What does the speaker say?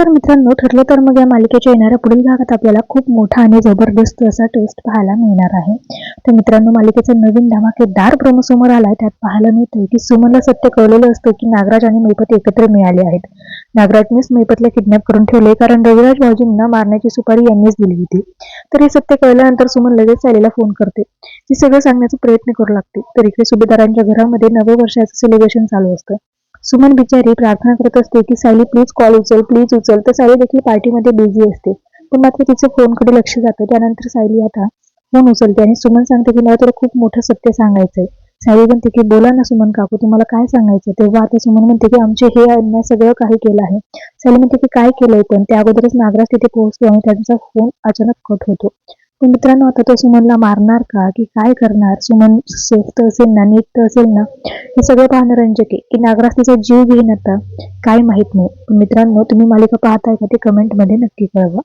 नमस्कार मित्रांनो ठरलं तर मग या मालिकेच्या येणाऱ्या पुढील भागात आपल्याला खूप मोठा आणि जबरदस्त असा टेस्ट पाहायला मिळणार आहे. तर मित्रांनो मालिकेचा नवीन धमाकेदार प्रोमो समोर आलाय. त्यात पाहायला मिळतंय की सुमनला सत्य कळलेलं असतं की नागराज आणि मैपत एकत्र मिळाले आहेत. नागराजनेच मैपतला किडनॅप करून ठेवले कारण रविराज भाऊजींना मारण्याची सुपारी यांनीच दिली होती. तर हे सत्य कळल्यानंतर सुमन लगेच सायलीला फोन करते. ती सगळं सांगण्याचा प्रयत्न करू लागते. तर इकडे सुभेदारांच्या घरामध्ये नववर्षाचं सेलिब्रेशन चालू असतं. सुमन बिचारी प्रार्थना करत असते की सायली प्लीज कॉल उचल प्लीज उचल. तर सायली देखील पार्टीमध्ये बिझी असते. पण मात्र तिचे फोनकडे लक्ष जातं. त्यानंतर सायली आता फोन उचलते आणि सुमन सांगते की मला तुला खूप मोठं सत्य सांगायचंय. सायली म्हणते की बोला ना सुमन काकू तुम्हाला काय सांगायचं तेव्हा आता सुमन म्हणते की आमचे हे अन्याय सगळं काही केलं आहे. सायली म्हणते की काय केलंय पण? त्या अगोदरच नागराज तिथे पोहोचतो आणि त्यांचा फोन अचानक कट होतो. पण मित्रांनो आता तो सुमनला मारणार का? की काय करणार? सुमन सेफ तर असेल ना नीट तर असेल ना? हे सगळं पाहणं रंजक आहे म्हणजे की नागराज तिचा जीव घेईन आता काय माहीत नाही. पण मित्रांनो तुम्ही मालिका पाहताय का ते कमेंटमध्ये नक्की कळवा.